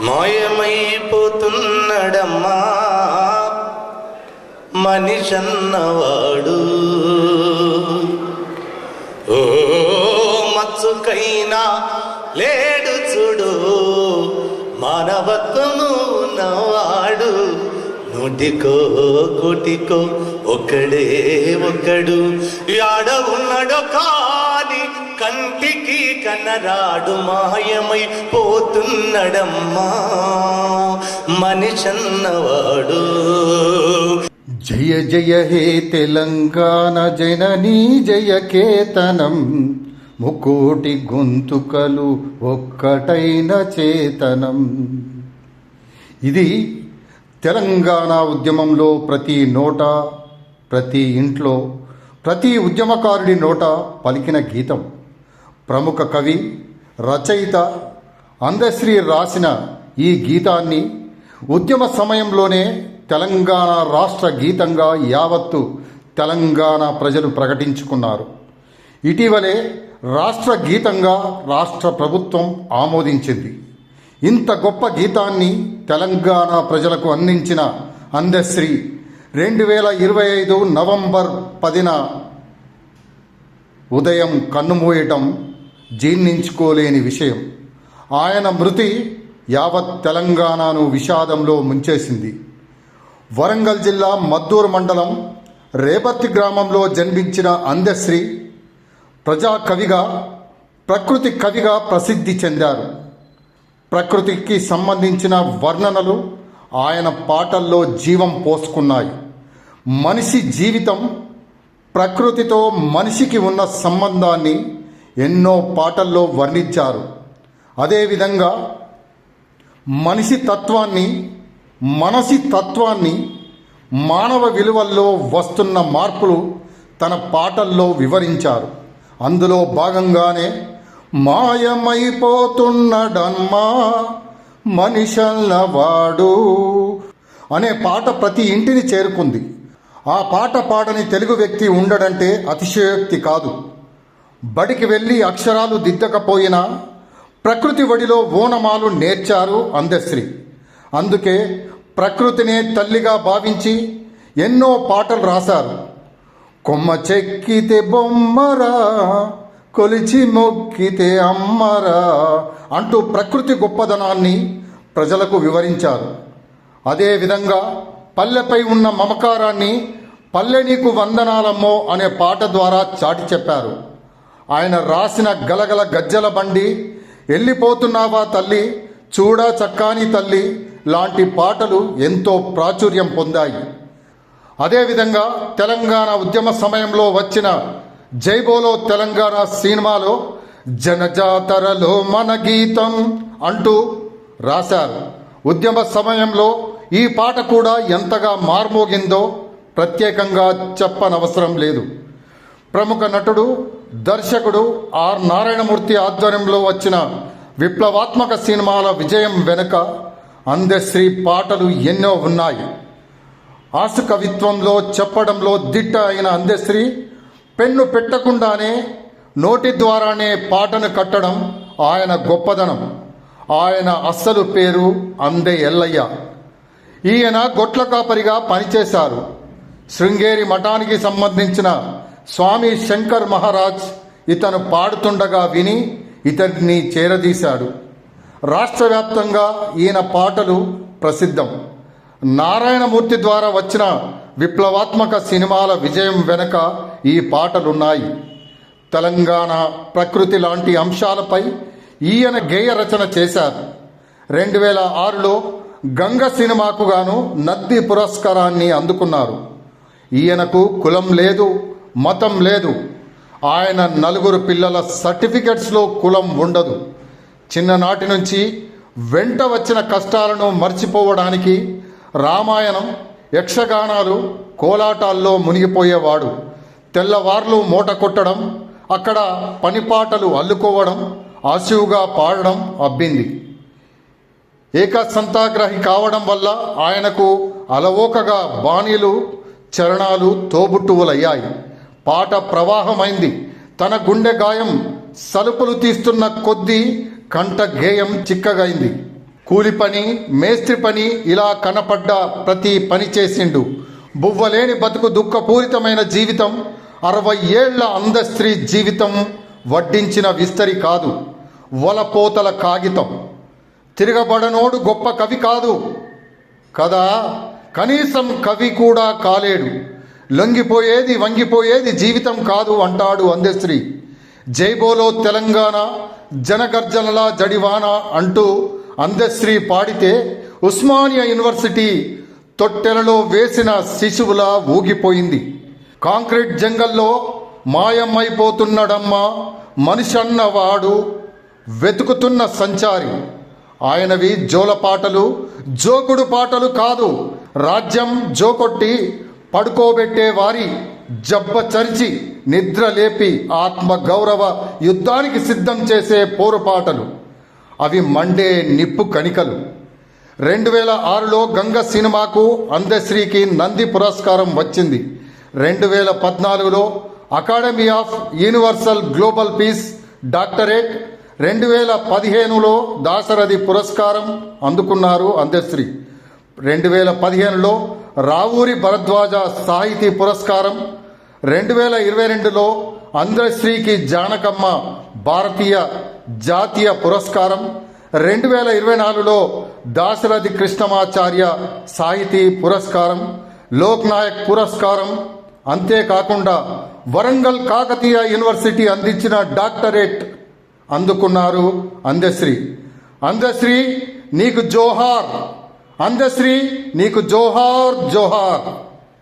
మాయమైపోతున్నాడమ్మా. మనిషన్నవాడు. ఓ మచ్చుకైనా లేడు చూడు. మానవత్వము నవాడు నూటికో కోటికో ఒక్కడే ఒకడు. యాడ ఉన్నాడో కా కనరాడు మాయమై పోతున్నడమ్మా మనిషన్నవాడు. జయ జయ హే తెలంగాణ జననీ జయ కేతనం. ముకోటి గొంతుకలు ఒక్కటైన చేతనం. ఇది తెలంగాణ ఉద్యమంలో ప్రతి నోట ప్రతి ఇంట్లో ప్రతి ఉద్యమకారుడి నోట పలికిన గీతం. ప్రముఖ కవి రచయిత అందశ్రీ రాసిన ఈ గీతాన్ని ఉద్యమ సమయంలోనే తెలంగాణ రాష్ట్ర గీతంగా యావత్తు తెలంగాణ ప్రజలు ప్రకటించుకున్నారు. ఇటీవలే రాష్ట్ర గీతంగా రాష్ట్ర ప్రభుత్వం ఆమోదించింది. ఇంత గొప్ప గీతాన్ని తెలంగాణ ప్రజలకు అందించిన అందశ్రీ రెండు వేల ఇరవై ఐదు నవంబర్ పదిన ఉదయం కన్నుమూయటం జీర్ణించుకోలేని విషయం. ఆయన మృతి యావత్ తెలంగాణను విషాదంలో ముంచేసింది. వరంగల్ జిల్లా మద్దూరు మండలం రేపత్తి గ్రామంలో జన్మించిన అందశ్రీ ప్రజా కవిగా ప్రకృతి కవిగా ప్రసిద్ధి చెందారు. ప్రకృతికి సంబంధించిన వర్ణనలు ఆయన పాటల్లో జీవం పోసుకున్నాయి. మనిషి జీవితం ప్రకృతితో మనిషికి ఉన్న సంబంధాన్ని ఎన్నో పాటల్లో వర్ణించారు. అదేవిధంగా మనిషి తత్వాన్ని మనసి తత్వాన్ని మానవ విలువల్లో వస్తున్న మార్పులు తన పాటల్లో వివరించారు. అందులో భాగంగానే మాయమైపోతున్నడమ్మా మనిషల్లవాడు అనే పాట ప్రతి ఇంటిని చేరుకుంది. ఆ పాట పాడని తెలుగు వ్యక్తి ఉండడంటే అతిశయోక్తి కాదు. బడికి వెళ్ళి అక్షరాలు దిద్దకపోయినా ప్రకృతి వడిలో ఓనమాలు నేర్చారు అందశ్రీ. అందుకే ప్రకృతినే తల్లిగా భావించి ఎన్నో పాటలు రాశారు. కొమ్మ చెక్కితే బొమ్మరా కొలిచి మొక్కితే అమ్మరా అంటూ ప్రకృతి గొప్పదనాన్ని ప్రజలకు వివరించారు. అదేవిధంగా పల్లెపై ఉన్న మమకారాన్ని పల్లె నీకు వందనాలమ్మో అనే పాట ద్వారా చాటి చెప్పారు. ఆయన రాసిన గలగల గజ్జల బండి వెళ్ళిపోతున్నావా తల్లి? చూడా చక్కాని తల్లి? లాంటి పాటలు ఎంతో ప్రాచుర్యం పొందాయి. అదేవిధంగా తెలంగాణ ఉద్యమ సమయంలో వచ్చిన జైబోలో తెలంగాణ సినిమాలో జనజాతరలో మన గీతం అంటూ రాశారు. ఉద్యమ సమయంలో ఈ పాట కూడా ఎంతగా మార్మోగిందో ప్రత్యేకంగా చెప్పనవసరం లేదు. ప్రముఖ నటుడు దర్శకుడు ఆర్. నారాయణమూర్తి ఆధ్వర్యంలో వచ్చిన విప్లవాత్మక సినిమాల విజయం వెనుక అందశ్రీ పాటలు ఎన్నో ఉన్నాయి. ఆసు కవిత్వంలో చెప్పడంలో దిట్ట అయిన అందశ్రీ పెన్ను పెట్టకుండానే నోటి ద్వారానే పాటను కట్టడం ఆయన గొప్పదనం. ఆయన అస్సలు పేరు అందే ఎల్లయ్య. ఈయన గొట్ల కాపరిగా పనిచేశారు. శృంగేరి మఠానికి సంబంధించిన స్వామి శంకర్ మహారాజ్ ఇతను పాడుతుండగా విని ఇతడిని చేరదీశాడు. రాష్ట్ర వ్యాప్తంగా ఈయన పాటలు ప్రసిద్ధం. నారాయణమూర్తి ద్వారా వచ్చిన విప్లవాత్మక సినిమాల విజయం వెనుక ఈ పాటలున్నాయి. తెలంగాణ ప్రకృతి లాంటి అంశాలపై ఈయన గేయ రచన చేశారు. రెండు వేల ఆరులో గంగ సినిమాకు గాను నద్ది పురస్కారాన్ని అందుకున్నారు. ఈయనకు కులం లేదు మతం లేదు. ఆయన నలుగురు పిల్లల సర్టిఫికెట్స్లో కులం ఉండదు. చిన్ననాటి నుంచి వెంట వచ్చిన కష్టాలను మర్చిపోవడానికి రామాయణం యక్షగానాలు కోలాటాల్లో మునిగిపోయేవాడు. తెల్లవార్లు మూట కొట్టడం అక్కడ పనిపాటలు అల్లుకోవడం ఆశువుగా పాడడం అబ్బింది. ఏకసంతాగ్రహి కావడం వల్ల ఆయనకు అలవోకగా బాణీలు చరణాలు తోబుట్టువులయ్యాయి. పాట ప్రవాహమైంది. తన గుండె గాయం సలుపులు తీస్తున్న కొద్దీ కంట గేయం చిక్కగైంది. కూలి పని మేస్త్రి పని ఇలా కనపడ్డ ప్రతి పని చేసిండు. బువ్వలేని బతుకు దుఃఖపూరితమైన జీవితం అరవై ఏళ్ళ అందస్త్రీ జీవితం వడ్డించిన విస్తరి కాదు వలపోతల కాగితం. తిరగబడనోడు గొప్ప కవి కాదు. కదా కనీసం కవి కూడా కాలేడు. లొంగిపోయేది వంగిపోయేది జీవితం కాదు అంటాడు అందశ్రీ జైబోలో తెలంగాణ జనగర్జనలా జడివాన అంటూ అందశ్రీ పాడితే ఉస్మానియా యూనివర్సిటీ తొట్టెలలో వేసిన శిశువులా ఊగిపోయింది. కాంక్రీట్ జంగల్లో మాయమైపోతున్నాడమ్మా మనిషన్నవాడు వెతుకుతున్న సంచారి. ఆయనవి జోలపాటలు జోకుడు పాటలు కాదు రాజ్యం జోకొట్టి పడుకోబెట్టే వారి జబ్బ చరిచి నిద్ర లేపి ఆత్మ గౌరవ యుద్ధానికి సిద్ధం చేసే పోరుపాటలు. అవి మండే నిప్పు కణికలు. రెండు వేల ఆరులో గంగ సినిమాకు అందశ్రీకి నంది పురస్కారం వచ్చింది. రెండు వేల పద్నాలుగులో academy of universal global peace doctorate. రెండు వేల పదిహేనులో దాశరథి పురస్కారం అందుకున్నారు అందశ్రీ. రెండు వేల పదిహేనులో రావూరి భరద్వాజ సాహితీ పురస్కారం రెండు వేల ఇరవై రెండులో అందశ్రీకి జానకమ్మ భారతీయ జాతీయ పురస్కారం రెండు వేల ఇరవై నాలుగులో దాశరథి కృష్ణమాచార్య సాహితీ పురస్కారం లోక్ నాయక్ పురస్కారం. అంతేకాకుండా వరంగల్ కాకతీయ యూనివర్సిటీ అందించిన డాక్టరేట్ అందుకున్నారు అందశ్రీ అందశ్రీ నీకు జోహార్. అందశ్రీ నీకు జోహార్ జోహార్.